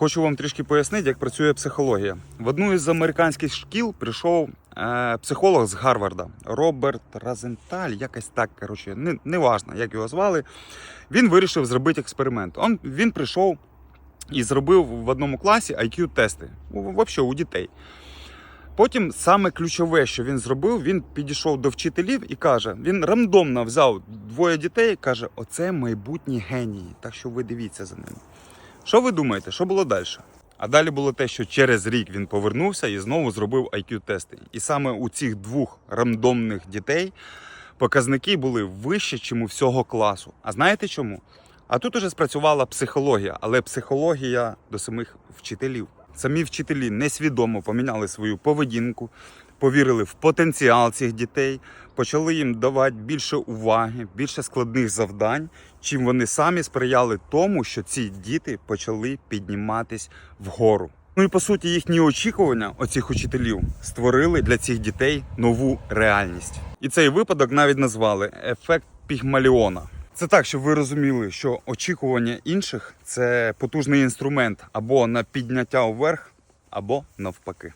Хочу вам трішки пояснити, як працює психологія. В одну із американських шкіл прийшов е, психолог з Гарварда Роберт Розенталь, якось так, коротше, не, не важно, як його звали. Він вирішив зробити експеримент. Он, він прийшов і зробив в одному класі IQ-тести, взагалі у дітей. Потім саме ключове, що він зробив, він підійшов до вчителів і каже: він рандомно взяв двоє дітей, і каже: оце майбутні генії. Так що ви дивіться за ними. Що ви думаєте, що було далі? А далі було те, що через рік він повернувся і знову зробив IQ-тести. І саме у цих двох рандомних дітей показники були вище, чим у всього класу. А знаєте чому? А тут уже спрацювала психологія, але психологія до самих вчителів. Самі вчителі несвідомо поміняли свою поведінку, повірили в потенціал цих дітей, почали їм давати більше уваги, більше складних завдань, чим вони самі сприяли тому, що ці діти почали підніматись вгору. Ну і по суті, їхні очікування оцих учителів створили для цих дітей нову реальність. І цей випадок навіть назвали ефект Пігмаліона. Це так, щоб ви розуміли, що очікування інших це потужний інструмент або на підняття вверх, або навпаки.